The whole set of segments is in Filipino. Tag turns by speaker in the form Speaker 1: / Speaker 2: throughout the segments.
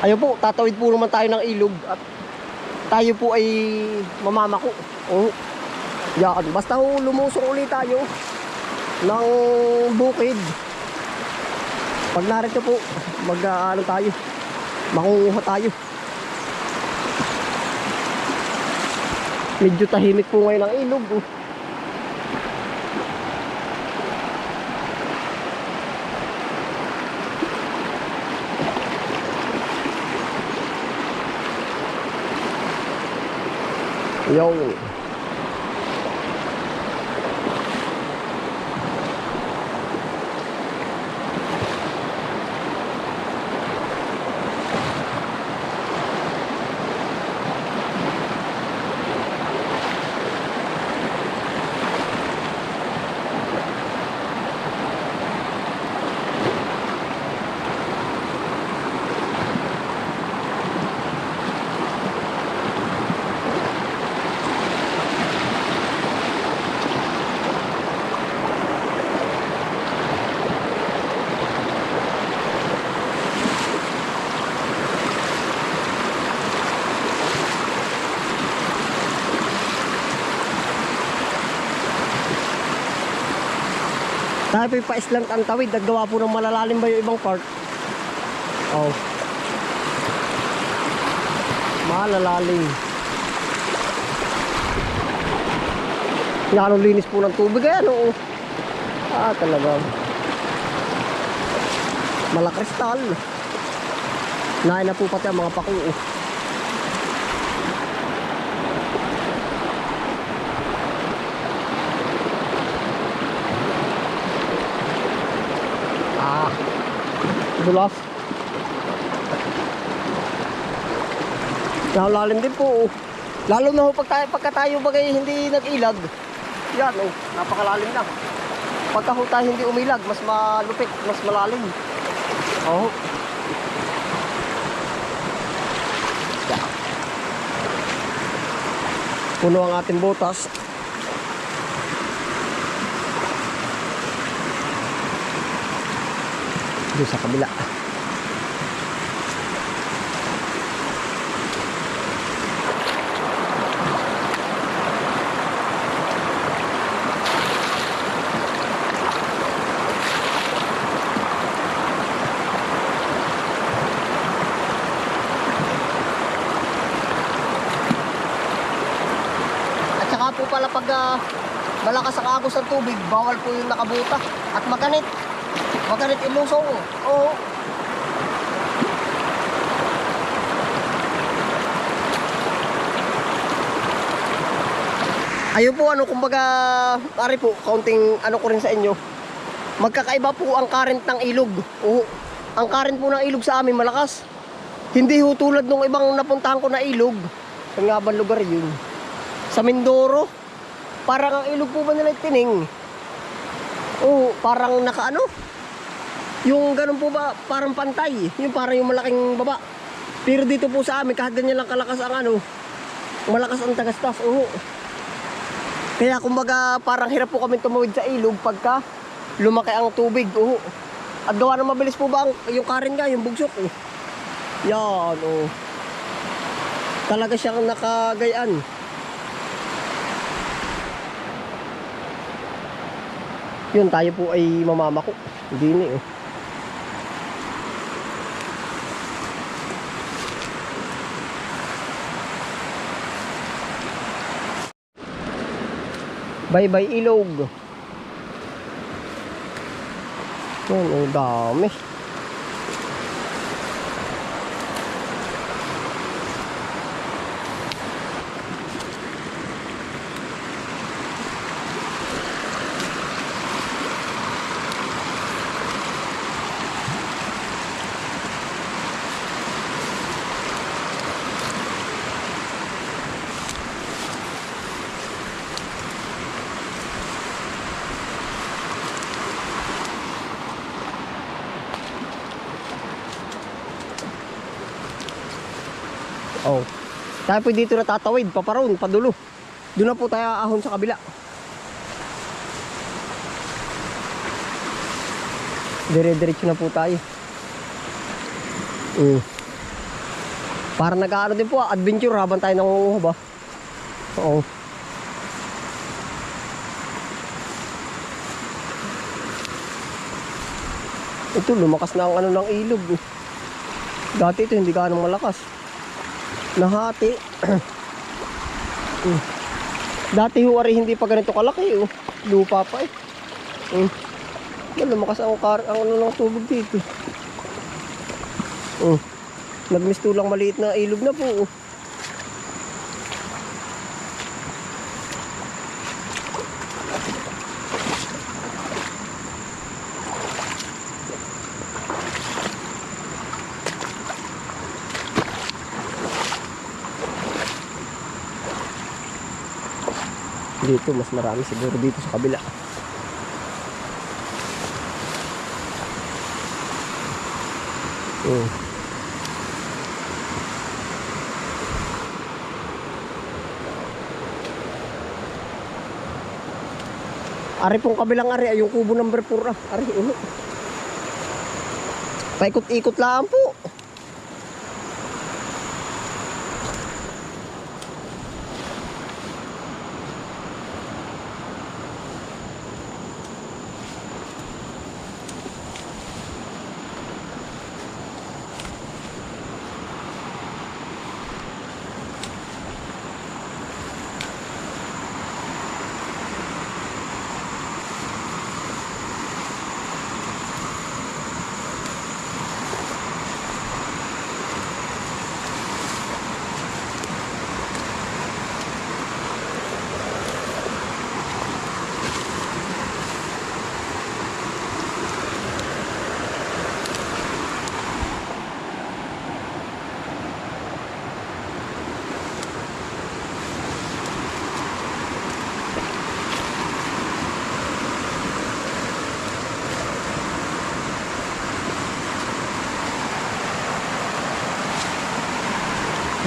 Speaker 1: Ayun po, tatawid po naman tayo ng ilog at tayo po ay mamamako. Oh. Yan, basta ho ulit tayo ng bukid. Pag narito po, mag ah, tayo, makunguha tayo. Medyo tahimik po ngayon ang ilog. Oh. 幺五 Tayo po'y pa-islang ang tawid at gawa po ng malalalim ba yung ibang part? Oh. Malalalim. Yan linis po ng tubig ayan oo. Ah talaga. Malakristal. Nain na po pati ang mga pako. Dulas. Nakalalim din po. oh. Lalo na ho pag tayo, pagka tayo bagay hindi nag-ilag. Yan oh, napakalalim na. Pagka ho tayo hindi umilag, mas malupit, mas malalim. Oh. Puno ang ating butas. Doon sa kabila. Po pala pag ah, malakas ang agos ng tubig, bawal po yung nakabuta at maganit. Maganit ilusong. Oo. Ayun po ano kumbaga pare po kaunting ano ko rin sa inyo. Magkakaiba po ang current ng ilog. Oo. Ang current po ng ilog sa amin malakas. Hindi ho tulad nung ibang napuntahan ko na ilog. Saan nga ba lugar yun? Sa Mindoro. Parang ang ilog po ba nila tining? Oo, parang nakaano? Yung ganun po ba, parang pantay. Yung parang yung malaking baba. Pero dito po sa amin, kahit ganyan lang kalakas ang ano, malakas ang tagastas. Oo. Kaya kumbaga parang hirap po kami tumawid sa ilog pagka lumaki ang tubig. Oo. At gawa na mabilis po ba ang, yung karin nga, yung bugsok. Eh. Yan, oo. Talaga siyang nakagayaan. Yun, tayo po ay mamamako. Hindi ni, oh. Bye-bye ilog. Yun, oh, dami. Tayo po dito na tatawid, paparoon, padulo. Doon na po tayo ahon sa kabila. Dire-diretso na po tayo. Mm. Para nag-ano din po, adventure habang tayo nangunguha ba? Oo. Ito, lumakas na ang ano ng ilog. Dati ito, hindi ganong malakas. Nahati. Mm. Dati ho, ari, hindi pa ganito kalaki. Oh. Lupa pa eh. Mm. Lumakas ang, kar ang ano ng tubig dito. Oh. Nagmisto lang maliit na ilog na po. Oh. Dito, mas marami siguro dito sa kabila. Oh. Ari pong kabilang ari, ay yung kubo number 4 ah. Ari, ulo. Paikot-ikot lang po.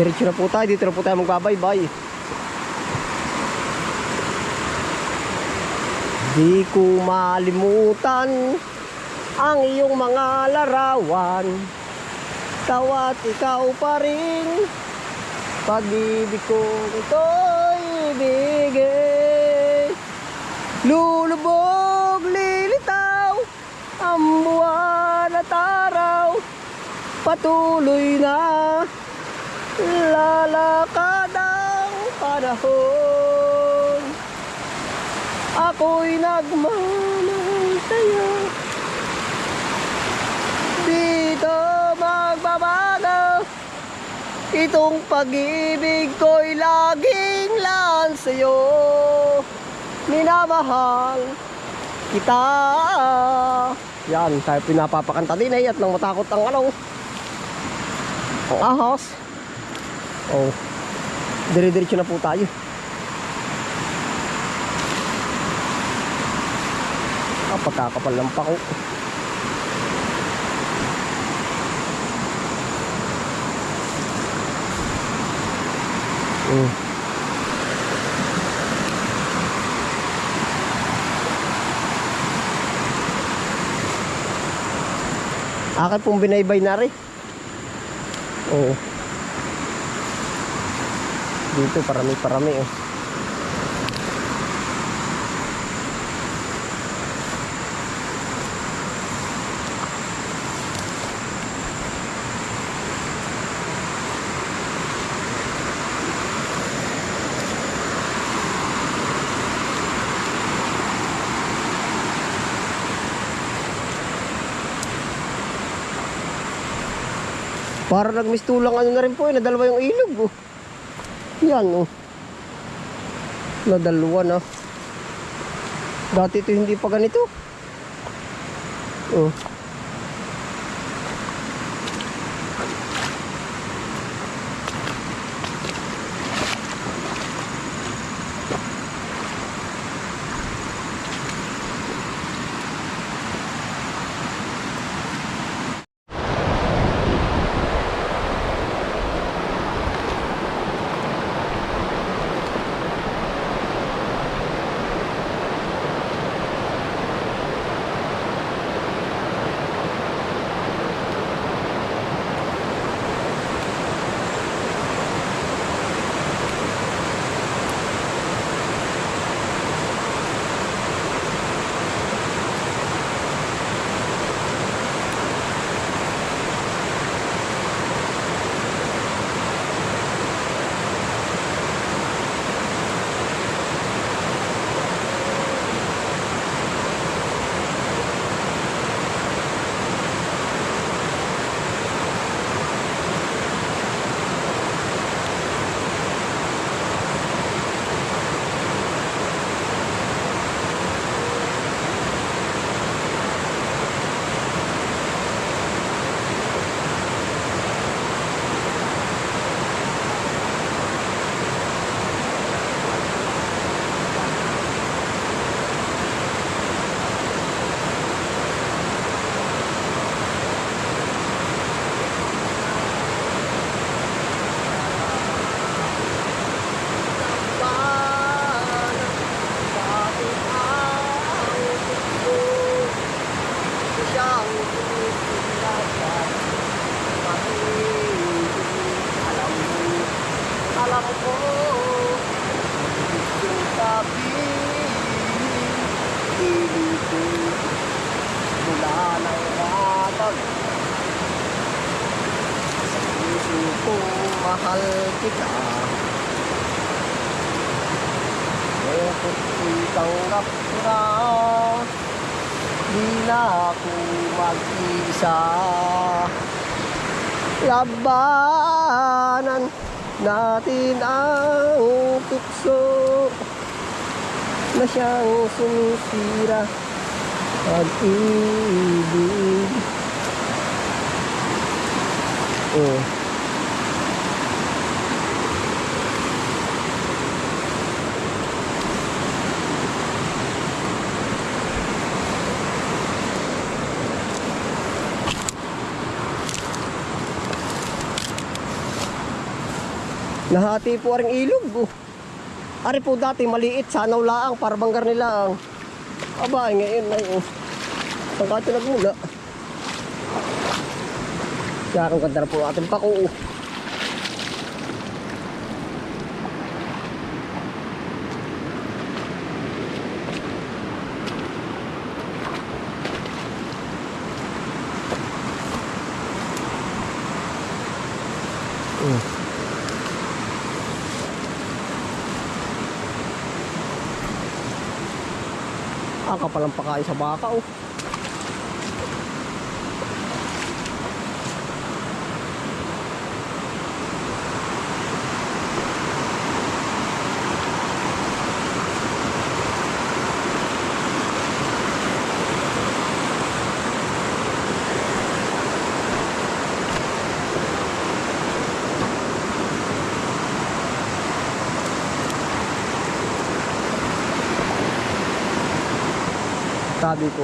Speaker 1: Diretso na po tayo, dito na po tayo magbabaybay. Di ko malimutan ang iyong mga larawan. Tawa't ikaw pa rin. Pag-ibig ko ito'y ibigay. Lulubog, lilitaw, ang buwan at araw. Patuloy na lalakad ang panahon. Ako'y nagmamahal sa'yo. Dito magbabago. Itong pag-ibig ko'y laging lang sa'yo. Minamahal kita. Yan, tayo pinapapakanta din eh At nang matakot ang ano Ang ahos Oh. Dire-diretso na po tayo. Ah, pagkakapal ng pako. Mm. Akin pong binaybay na rin. Oo. Dito parami-parami oh. Para nagmistulang ano na rin po eh, nadalawa yung ilog oh. Yan oh. Nadalawa na. Dati ito hindi pa ganito. Oh. Ko na Di na ako mag-isa Labanan natin ang tukso. Na siyang sumisira Pag-ibig. Oh. Nahati po ang ilog. Oh. Ari po dati maliit, sanaw laang, para banggar nila ang. Aba, ngayon na yun. Saan ka ito nagmula? Kaya ang ganda na po ating pako. oh. Ah, kapalang sa baka oh. Sabi ko.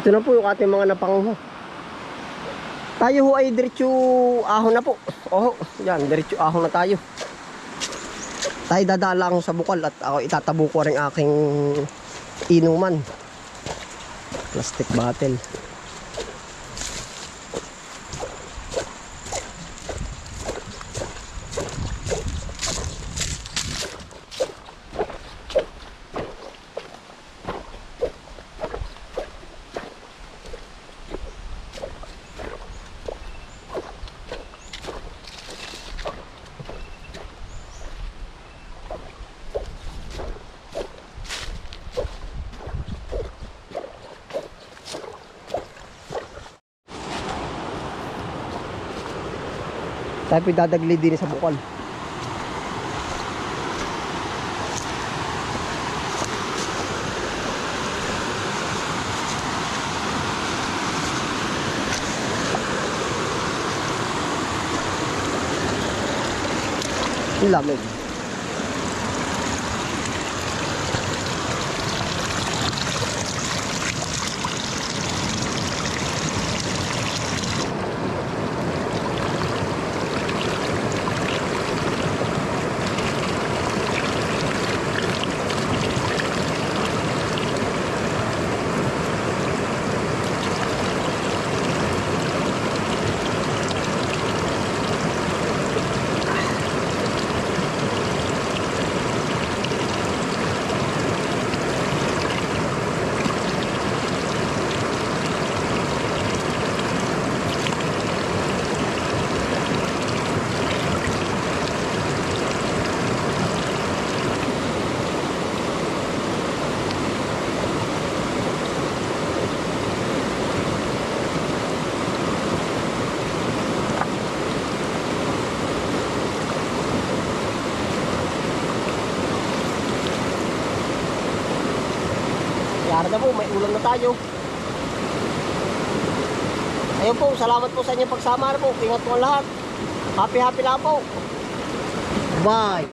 Speaker 1: Ito na po yung ating mga napangho. Tayo ho ay diretso ahon na po. Oh, yan, diretso ahon na tayo tayo dadala ako sa bukal at ako itatabo ko rin aking inuman. Plastic bottle tayo dadagli din sa bukal Ang lamig. Yara na po, may ulam na tayo. Ayun po, salamat po sa inyong pagsama na po. Ingat po lahat. Happy happy lang po. Bye.